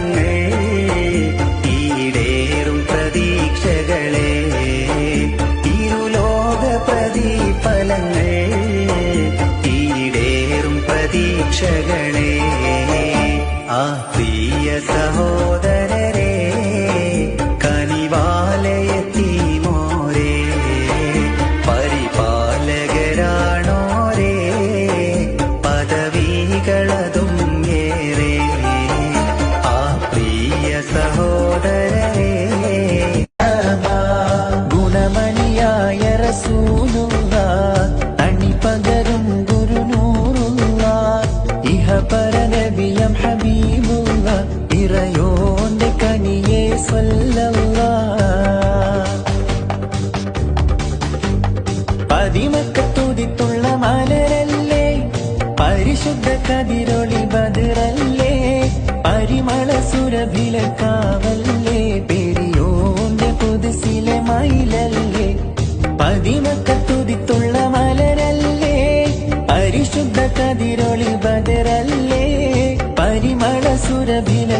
സ്വപ്നങ്ങൾ ഈടേറും പ്രതീക്ഷകളെ. ഇരുലോക പ്രതിഫലങ്ങൾ ഈടേറും പ്രതീക്ഷകളെ. ആ പ്രിയ സഹോദര ഇഹ പരനബിയം ഹബീബുള്ള ഇറയോന്റെ കനിയെ സ്വല്ലല്ല. പതിമക്കത്തുതിത്തുള്ള മലരല്ലേ പരിശുദ്ധ കതിരൊളി ബദിറല്ലേ പരിമള സുരഭില കാവല്ലേ പെരിയോന്റെ പുതുസിലെ മയിലല്ലേ. പതിമക്കത്തുതിത്തുള്ള കതിരൊളി ബദരല്ലേ പരിമള സുരഭില